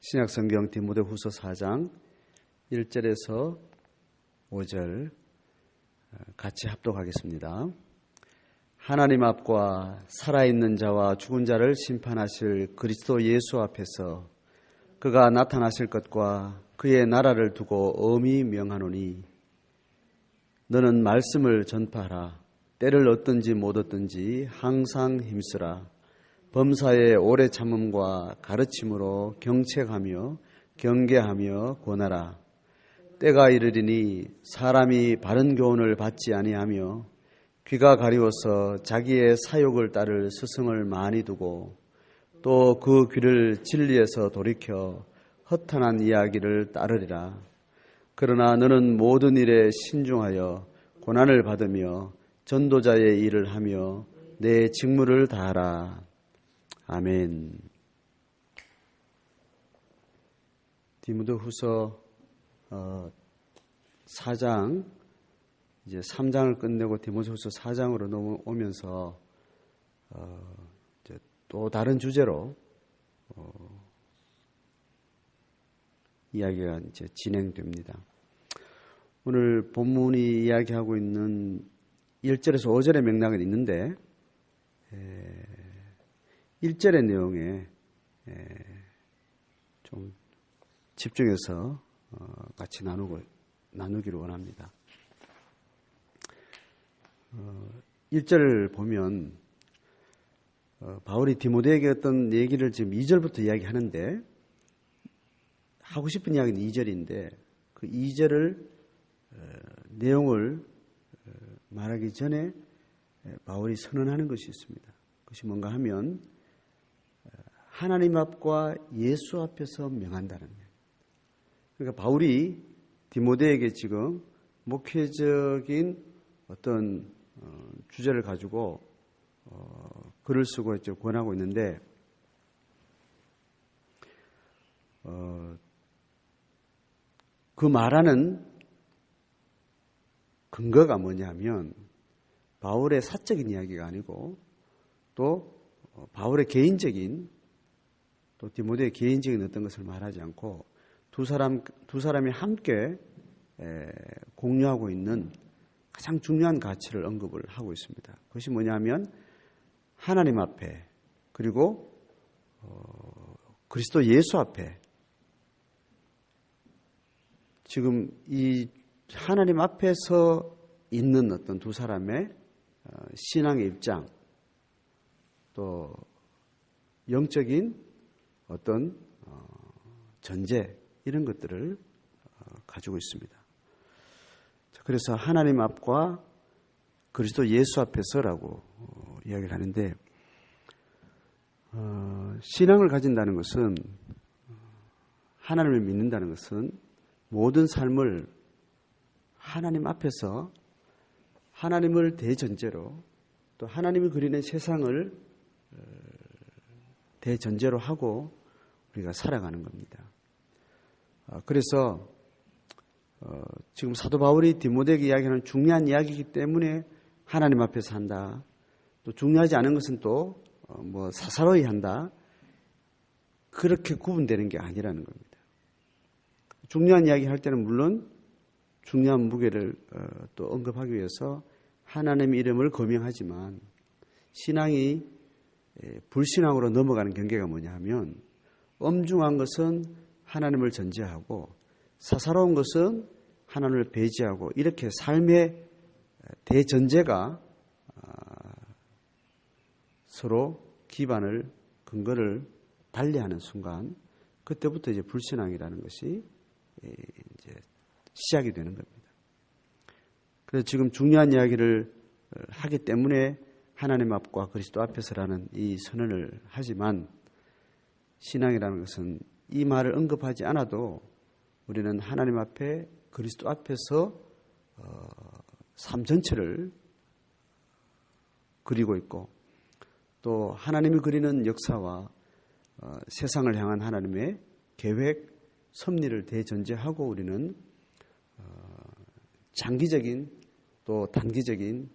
신약 성경 디모데 후서 4장 1절에서 5절 같이 합독하겠습니다. 하나님 앞과 살아있는 자와 죽은 자를 심판하실 그리스도 예수 앞에서 그가 나타나실 것과 그의 나라를 두고 엄히 명하노니 너는 말씀을 전파하라 때를 얻든지 못 얻든지 항상 힘쓰라 범사의 오래 참음과 가르침으로 경책하며 경계하며 권하라 때가 이르리니 사람이 바른 교훈을 받지 아니하며 귀가 가리워서 자기의 사욕을 따를 스승을 많이 두고 또 그 귀를 진리에서 돌이켜 허탄한 이야기를 따르리라. 그러나 너는 모든 일에 신중하여 고난을 받으며 전도자의 일을 하며 내 직무를 다하라. 아멘. 디모데 후서 어, 4장 이제 3장을 끝내고 디모데 후서 4장으로 넘어오면서 어, 또 다른 주제로 어, 이야기가 이제 진행됩니다. 오늘 본문이 이야기하고 있는 1절에서 5절의 맥락은 있는데 에, 1절의 내용에 에, 좀 집중해서 어, 같이 나누고 나누기를 원합니다. 어, 1절을 보면 어, 바울이 디모데에게 어떤 얘기를 지금 2절부터 이야기하는데 하고 싶은 이야기는 2절인데 그 2절을 어, 내용을 어, 말하기 전에 바울이 선언하는 것이 있습니다. 그것이 뭔가 하면 어, 하나님 앞과 예수 앞에서 명한다는. 그러니까 바울이 디모데에게 지금 목회적인 어떤 주제를 가지고 글을 쓰고 있죠. 권하고 있는데 그 말하는 근거가 뭐냐면 바울의 사적인 이야기가 아니고 또 바울의 개인적인 또 디모데의 개인적인 어떤 것을 말하지 않고 두 사람 두 사람이 함께 공유하고 있는 가장 중요한 가치를 언급을 하고 있습니다. 그것이 뭐냐면 하나님 앞에 그리고 어, 그리스도 예수 앞에 지금 이 하나님 앞에서 있는 어떤 두 사람의 어, 신앙의 입장 또 영적인 어떤 어, 전제 이런 것들을 어, 가지고 있습니다. 그래서 하나님 앞과 그리스도 예수 앞에서라고 이야기를 하는데 신앙을 가진다는 것은 하나님을 믿는다는 것은 모든 삶을 하나님 앞에서 하나님을 대전제로 또 하나님이 그리는 세상을 어, 대전제로 하고 우리가 살아가는 겁니다. 어, 그래서 어, 지금 사도 바울이 디모데에게 이야기하는 중요한 이야기이기 때문에 하나님 앞에 산다. 또 중요하지 않은 것은 또 뭐 사사로이 한다. 그렇게 구분되는 게 아니라는 겁니다. 중요한 이야기 할 때는 물론 중요한 무게를 어, 또 언급하기 위해서 하나님의 이름을 거명하지만 신앙이 불신앙으로 넘어가는 경계가 뭐냐 하면 엄중한 것은 하나님을 전제하고 사사로운 것은 하나님을 배제하고 이렇게 삶의 대전제가 아, 서로 기반을 근거를 달리하는 순간 그때부터 이제 불신앙이라는 것이 이제 시작이 되는 겁니다. 그래서 지금 중요한 이야기를 어, 하기 때문에 하나님 앞과 그리스도 앞에서라는 이 선언을 하지만 신앙이라는 것은 이 말을 언급하지 않아도 우리는 하나님 앞에 그리스도 앞에서 어, 삶 전체를 그리고 있고 또 하나님이 그리는 역사와 어, 세상을 향한 하나님의 계획 섭리를 대전제하고 우리는 어, 장기적인 또 단기적인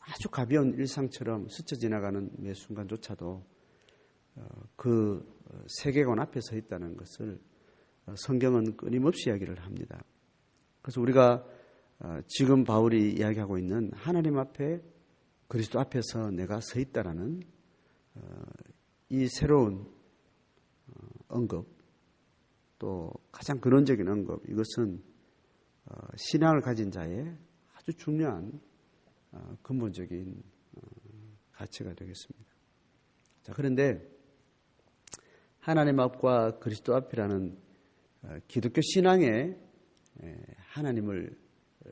아주 가벼운 일상처럼 스쳐 지나가는 매 순간조차도 어, 그 세계관 앞에 서 있다는 것을 어, 성경은 끊임없이 이야기를 합니다. 그래서 우리가 어, 지금 바울이 이야기하고 있는 하나님 앞에 그리스도 앞에서 내가 서 있다라는 어, 이 새로운 언급 또 가장 근원적인 언급 이것은 신앙을 가진 자의 아주 중요한 근본적인 가치가 되겠습니다. 자 그런데 하나님 앞과 그리스도 앞이라는 어, 기독교 신앙의 하나님을 어,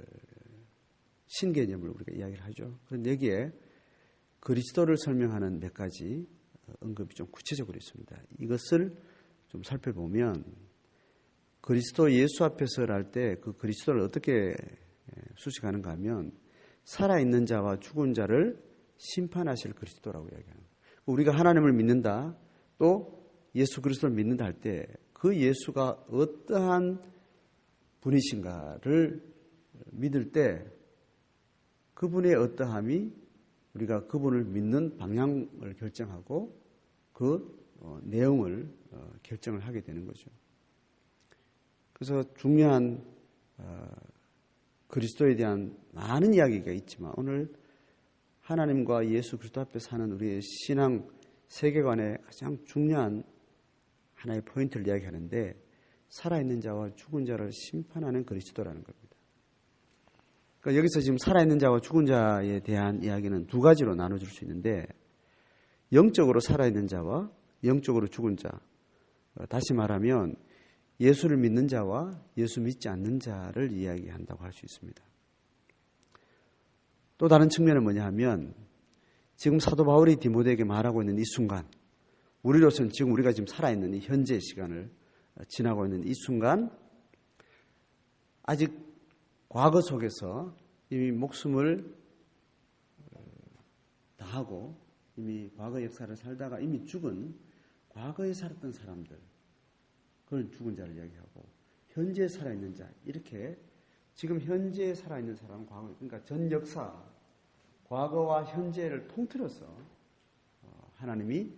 신개념을 우리가 이야기를 하죠. 그런데 여기에 그리스도를 설명하는 몇 가지 어, 언급이 좀 구체적으로 있습니다. 이것을 좀 살펴보면 그리스도 예수 앞에서 할때 그 그리스도를 어떻게 수식하는가 하면 살아있는 자와 죽은 자를 심판하실 그리스도라고 이야기합니다. 우리가 하나님을 믿는다 또 예수 그리스도를 믿는다 할 때 그 예수가 어떠한 분이신가를 믿을 때 그분의 어떠함이 우리가 그분을 믿는 방향을 결정하고 그 어, 내용을 어, 결정을 하게 되는 거죠. 그래서 중요한 어, 그리스도에 대한 많은 이야기가 있지만 오늘 하나님과 예수 그리스도 앞에 사는 우리의 신앙 세계관의 가장 중요한 하나의 포인트를 이야기하는데 살아있는 자와 죽은 자를 심판하는 그리스도라는 겁니다. 그러니까 여기서 지금 살아있는 자와 죽은 자에 대한 이야기는 두 가지로 나눠줄 수 있는데 영적으로 살아있는 자와 영적으로 죽은 자. 어, 다시 말하면 예수를 믿는 자와 예수 믿지 않는 자를 이야기한다고 할 수 있습니다. 또 다른 측면은 뭐냐 하면 지금 사도 바울이 디모데에게 말하고 있는 이 순간 우리로서는 지금 우리가 지금 살아있는 이 현재 시간을 지나고 있는 이 순간 아직 과거 속에서 이미 목숨을 어, 다하고 이미 과거 역사를 살다가 이미 죽은 과거에 살았던 사람들 그걸 죽은 자를 이야기하고 현재 살아있는 자 이렇게 지금 현재 살아있는 사람은 과거 그러니까 전 역사 과거와 현재를 통틀어서 어, 하나님이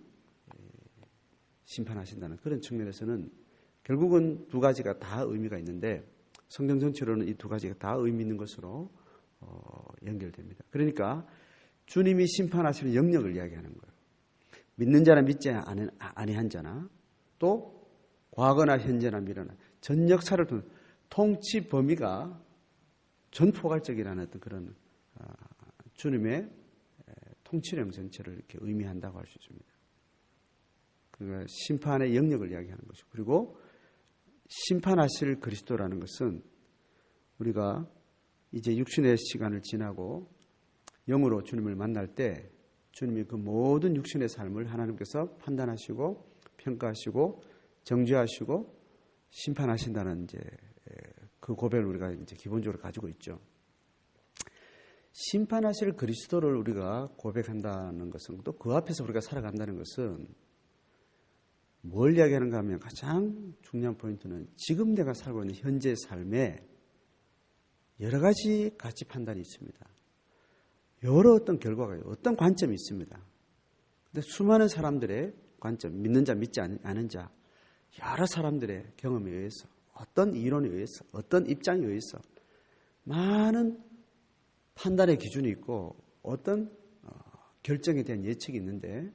심판하신다는 그런 측면에서는 결국은 두 가지가 다 의미가 있는데 성경 전체로는 이 두 가지가 다 의미 있는 것으로 어, 연결됩니다. 그러니까 주님이 심판하시는 영역을 이야기하는 거예요. 믿는 자나 믿지 아니한 자나 또 과거나 현재나 미래나 전 역사를 통 통치 범위가 전포괄적이라는 어떤 그런 아, 주님의 통치령 전체를 이렇게 의미한다고 할 수 있습니다. 그러니까 심판의 영역을 이야기하는 것이고 그리고 심판하실 그리스도라는 것은 우리가 이제 육신의 시간을 지나고 영으로 주님을 만날 때 주님이 그 모든 육신의 삶을 하나님께서 판단하시고 평가하시고 정죄하시고 심판하신다는 이제 그 고백을 우리가 이제 기본적으로 가지고 있죠. 심판하실 그리스도를 우리가 고백한다는 것은 또 그 앞에서 우리가 살아간다는 것은 뭘 이야기하는가 하면 가장 중요한 포인트는 지금 내가 살고 있는 현재 삶에 여러 가지 가치 판단이 있습니다. 여러 어떤 결과가 어떤 관점이 있습니다. 근데 수많은 사람들의 관점, 믿는 자, 믿지 않은 자, 여러 사람들의 경험에 의해서, 어떤 이론에 의해서, 어떤 입장에 의해서 많은 판단의 기준이 있고 어떤 어, 결정에 대한 예측이 있는데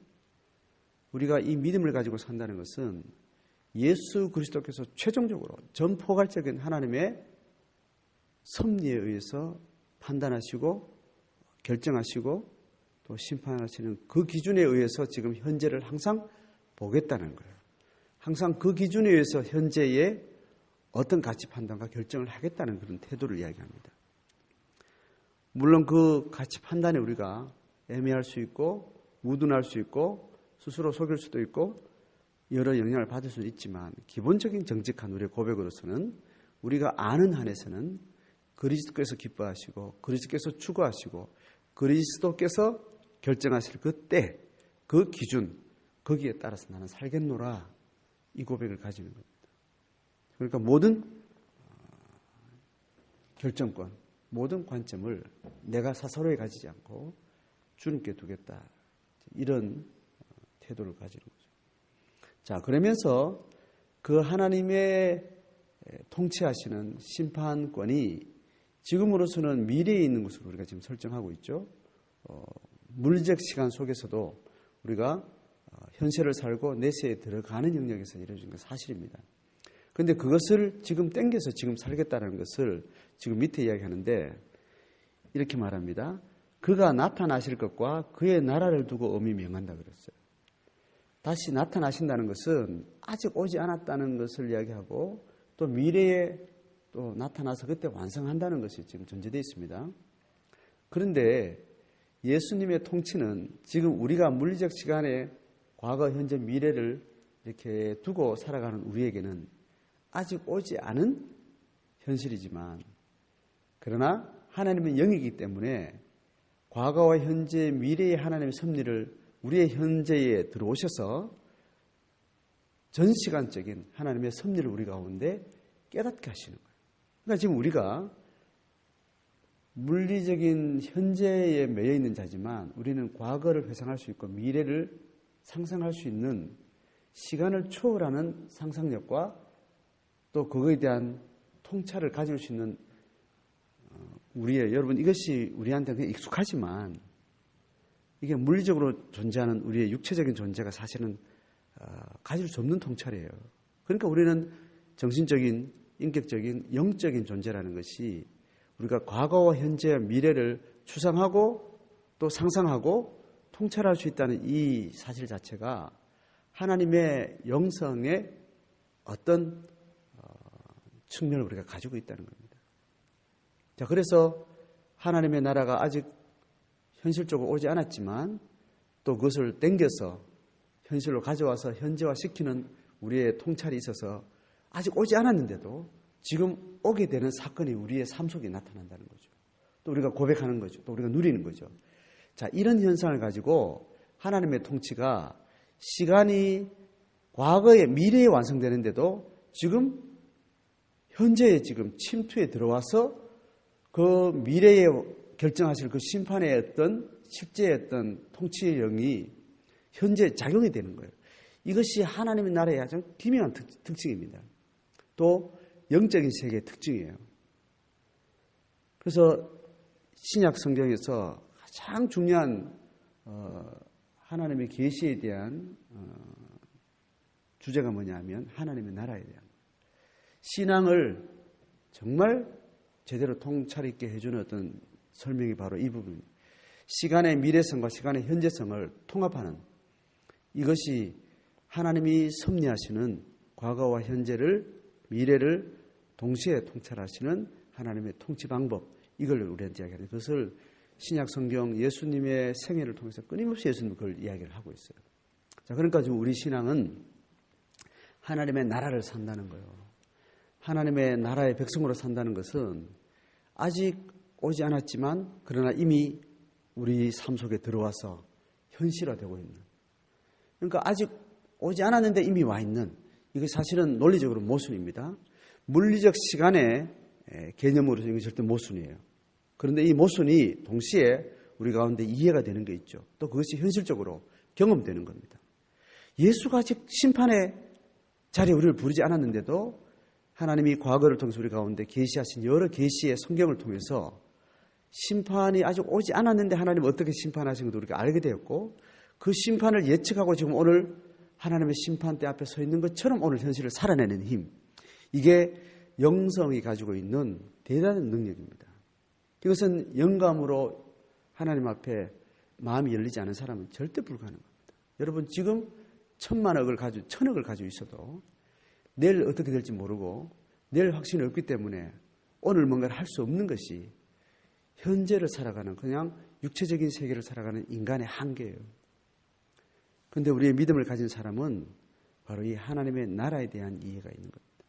우리가 이 믿음을 가지고 산다는 것은 예수 그리스도께서 최종적으로 전포괄적인 하나님의 섭리에 의해서 판단하시고 결정하시고 또 심판하시는 그 기준에 의해서 지금 현재를 항상 보겠다는 거예요. 항상 그 기준에 의해서 현재의 어떤 가치 판단과 결정을 하겠다는 그런 태도를 이야기합니다. 물론 그 가치 판단에 우리가 애매할 수 있고 무둔할 수 있고 스스로 속일 수도 있고 여러 영향을 받을 수는 있지만 기본적인 정직한 우리의 고백으로서는 우리가 아는 한에서는 그리스도께서 기뻐하시고 그리스도께서 추구하시고 그리스도께서 결정하실 그때 그 기준 거기에 따라서 나는 살겠노라 이 고백을 가지는 겁니다. 그러니까 모든 어, 결정권, 모든 관점을 내가 사서로에 가지지 않고 주님께 두겠다. 이런 태도를 가지는 거죠. 자, 그러면서 그 하나님의 통치하시는 심판권이 지금으로서는 미래에 있는 것으로 우리가 지금 설정하고 있죠. 어, 물리적 시간 속에서도 우리가 어, 현실을 살고 내세에 들어가는 영역에서 이루어진 건 사실입니다. 그런데 그것을 지금 땡겨서 지금 살겠다는 것을 지금 밑에 이야기하는데 이렇게 말합니다. 그가 나타나실 것과 그의 나라를 두고 의미 명한다 그랬어요. 다시 나타나신다는 것은 아직 오지 않았다는 것을 이야기하고 또 미래에 또 나타나서 그때 완성한다는 것이 지금 전제되어 있습니다. 그런데 예수님의 통치는 지금 우리가 물리적 시간에 과거, 현재, 미래를 이렇게 두고 살아가는 우리에게는 아직 오지 않은 현실이지만 그러나 하나님은 영이기 때문에 과거와 현재, 미래의 하나님의 섭리를 우리의 현재에 들어오셔서 전 시간적인 하나님의 섭리를 우리 가운데 깨닫게 하시는 거예요. 그러니까 지금 우리가 물리적인 현재에 매여 있는 자지만 우리는 과거를 회상할 수 있고 미래를 상상할 수 있는 시간을 초월하는 상상력과 또 그거에 대한 통찰을 가질 수 있는 어, 우리의 여러분 이것이 우리한테 는 익숙하지만 이게 물리적으로 존재하는 우리의 육체적인 존재가 사실은 어, 가질 수 없는 통찰이에요. 그러니까 우리는 정신적인, 인격적인, 영적인 존재라는 것이 우리가 과거와 현재와 미래를 추상하고 또 상상하고 통찰할 수 있다는 이 사실 자체가 하나님의 영성의 어떤 어, 측면을 우리가 가지고 있다는 겁니다. 자, 그래서 하나님의 나라가 아직 현실적으로 오지 않았지만 또 그것을 땡겨서 현실로 가져와서 현재화 시키는 우리의 통찰이 있어서 아직 오지 않았는데도 지금 오게 되는 사건이 우리의 삶 속에 나타난다는 거죠. 또 우리가 고백하는 거죠. 또 우리가 누리는 거죠. 자, 이런 현상을 가지고 하나님의 통치가 시간이 과거에 미래에 완성되는데도 지금 현재에 지금 침투에 들어와서 그 미래에 결정하실 그 심판의 어떤 실제의 어떤 통치령이 현재 작용이 되는 거예요. 이것이 하나님의 나라의 가장 기묘한 특, 특징입니다. 또 영적인 세계의 특징이에요. 그래서 신약 성경에서 가장 중요한 어, 하나님의 계시에 대한 어, 주제가 뭐냐면 하나님의 나라에 대한 신앙을 정말 제대로 통찰 있게 해주는 어떤 설명이 바로 이 부분입니다. 시간의 미래성과 시간의 현재성을 통합하는 이것이 하나님이 섭리하시는 과거와 현재를 미래를 동시에 통찰하시는 하나님의 통치 방법 이걸 우리한테 이야기하는 그것을 신약 성경 예수님의 생애를 통해서 끊임없이 예수님 그걸 이야기를 하고 있어요. 자, 그러니까 지금 우리 신앙은 하나님의 나라를 산다는 거예요. 하나님의 나라의 백성으로 산다는 것은 아직 오지 않았지만 그러나 이미 우리 삶 속에 들어와서 현실화되고 있는. 그러니까 아직 오지 않았는데 이미 와 있는 이게 사실은 논리적으로 모순입니다. 물리적 시간의 개념으로 이게 절대 모순이에요. 그런데 이 모순이 동시에 우리 가운데 이해가 되는 게 있죠. 또 그것이 현실적으로 경험되는 겁니다. 예수가 아직 심판의 자리에 우리를 부르지 않았는데도 하나님이 과거를 통해서 우리 가운데 계시하신 여러 계시의 성경을 통해서 심판이 아직 오지 않았는데 하나님 어떻게 심판하신 것도 우리가 알게 되었고 그 심판을 예측하고 지금 오늘 하나님의 심판대 앞에 서 있는 것처럼 오늘 현실을 살아내는 힘. 이게 영성이 가지고 있는 대단한 능력입니다. 이것은 영감으로 하나님 앞에 마음이 열리지 않은 사람은 절대 불가능합니다. 여러분 지금 천만억을 가지고 천억을 가지고 있어도 내일 어떻게 될지 모르고 내일 확신이 없기 때문에 오늘 뭔가를 할 수 없는 것이 현재를 살아가는 그냥 육체적인 세계를 살아가는 인간의 한계예요. 그런데 우리의 믿음을 가진 사람은 바로 이 하나님의 나라에 대한 이해가 있는 겁니다.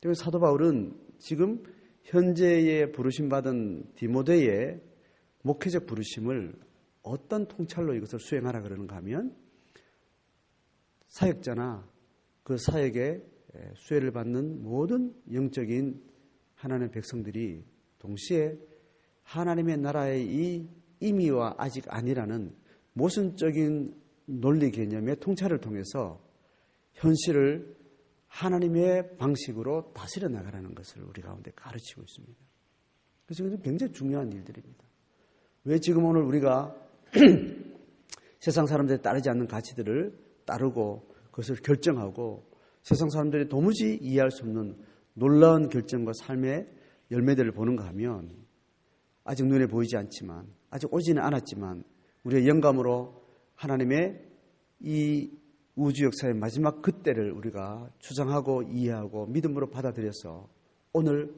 그래서 사도 바울은 지금 현재에 부르심 받은 디모데의 목회적 부르심을 어떤 통찰로 이것을 수행하라 그러는가 하면 사역자나 그 사역에 수혜를 받는 모든 영적인 하나님의 백성들이 동시에 하나님의 나라의 이 임의와 아직 아니라는 모순적인 논리 개념의 통찰을 통해서 현실을 하나님의 방식으로 다스려 나가라는 것을 우리 가운데 가르치고 있습니다. 그래서 이것은 굉장히 중요한 일들입니다. 왜 지금 오늘 우리가 세상 사람들이 따르지 않는 가치들을 따르고 그것을 결정하고 세상 사람들이 도무지 이해할 수 없는 놀라운 결정과 삶의 열매들을 보는가 하면 아직 눈에 보이지 않지만 아직 오지는 않았지만 우리의 영감으로 하나님의 이 우주 역사의 마지막 그때를 우리가 추정하고 이해하고 믿음으로 받아들여서 오늘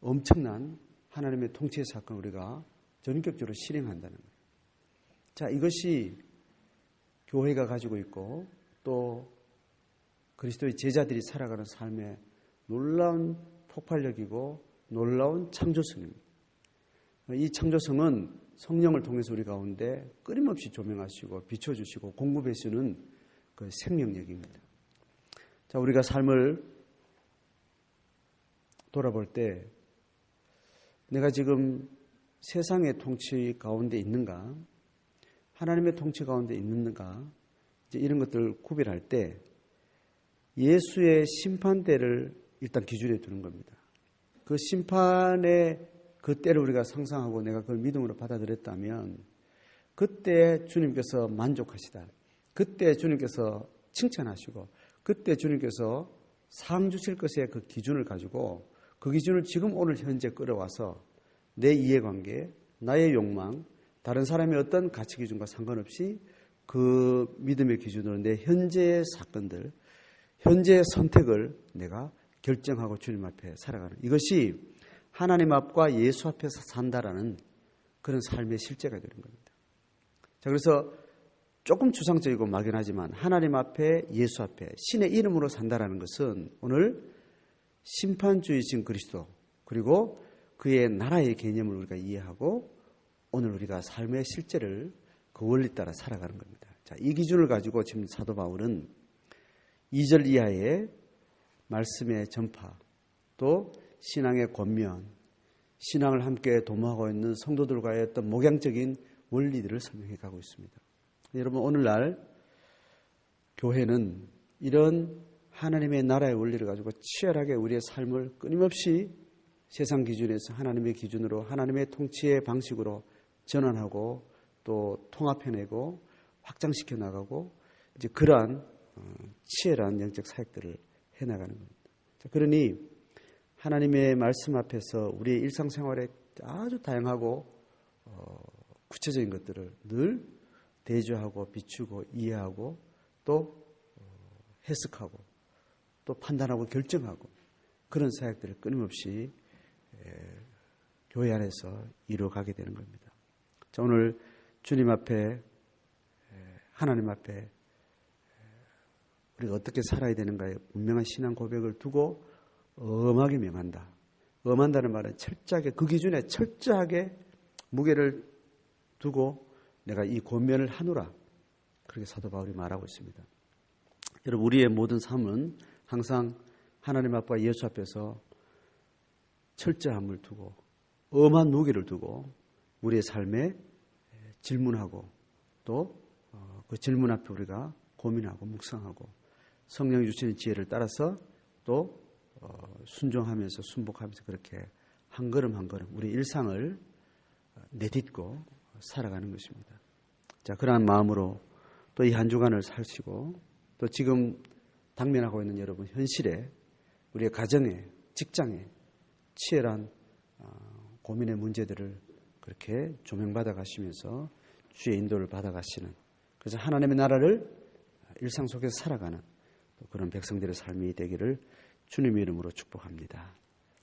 엄청난 하나님의 통치의 사건을 우리가 전격적으로 실행한다는 거예요. 자, 이것이 교회가 가지고 있고 또 그리스도의 제자들이 살아가는 삶의 놀라운 폭발력이고 놀라운 창조성입니다. 이 창조성은 성령을 통해서 우리 가운데 끊임없이 조명하시고 비춰주시고 공급해 주는 그 생명력입니다. 자, 우리가 삶을 돌아볼 때 내가 지금 세상의 통치 가운데 있는가, 하나님의 통치 가운데 있는가, 이런 것들을 구별할 때 예수의 심판대를 일단 기준에 두는 겁니다. 그 심판의 그 때를 우리가 상상하고 내가 그걸 믿음으로 받아들였다면 그때 주님께서 만족하시다. 그때 주님께서 칭찬하시고 그때 주님께서 상 주실 것의 그 기준을 가지고 그 기준을 지금 오늘 현재 끌어와서 내 이해관계, 나의 욕망, 다른 사람의 어떤 가치 기준과 상관없이 그 믿음의 기준으로 내 현재의 사건들, 현재의 선택을 내가 결정하고 주님 앞에 살아가는 이것이 하나님 앞과 예수 앞에서 산다라는 그런 삶의 실제가 되는 겁니다. 자, 그래서 조금 추상적이고 막연하지만 하나님 앞에 예수 앞에 신의 이름으로 산다라는 것은 오늘 심판주의신 그리스도 그리고 그의 나라의 개념을 우리가 이해하고 오늘 우리가 삶의 실제를 그 원리 따라 살아가는 겁니다. 자, 이 기준을 가지고 지금 사도 바울은 2절 이하의 말씀의 전파 또 신앙의 권면 신앙을 함께 도모하고 있는 성도들과의 어떤 목양적인 원리들을 설명해 가고 있습니다. 여러분 오늘날 교회는 이런 하나님의 나라의 원리를 가지고 치열하게 우리의 삶을 끊임없이 세상 기준에서 하나님의 기준으로 하나님의 통치의 방식으로 전환하고 또 통합해내고 확장시켜 나가고 이제 그러한 어, 치열한 영적 사역들을 해나가는 겁니다. 그러니 하나님의 말씀 앞에서 우리의 일상생활에 아주 다양하고 어, 구체적인 것들을 늘 대조하고 비추고 이해하고 또 어, 해석하고 또 판단하고 결정하고 그런 사역들을 끊임없이 교회 안에서 이루어가게 되는 겁니다. 자, 오늘 주님 앞에 하나님 앞에 우리가 어떻게 살아야 되는가에 분명한 신앙 고백을 두고 엄하게 명한다. 엄한다는 말은 철저하게 그 기준에 철저하게 무게를 두고 내가 이 권면을 하노라. 그렇게 사도 바울이 말하고 있습니다. 여러분 우리의 모든 삶은 항상 하나님 앞과 예수 앞에서 철저함을 두고 엄한 무게를 두고 우리의 삶에 질문하고 또그 어, 질문 앞에 우리가 고민하고 묵상하고 성령이 주시는 지혜를 따라서 또 어, 순종하면서 순복하면서 그렇게 한 걸음 한 걸음 우리 일상을 내딛고 살아가는 것입니다. 자 그러한 마음으로 또 이 한 주간을 살시고 또 지금 당면하고 있는 여러분 현실에 우리의 가정에 직장에 치열한 어, 고민의 문제들을 그렇게 조명받아 가시면서 주의 인도를 받아 가시는 그래서 하나님의 나라를 일상 속에서 살아가는 그런 백성들의 삶이 되기를 주님의 이름으로 축복합니다.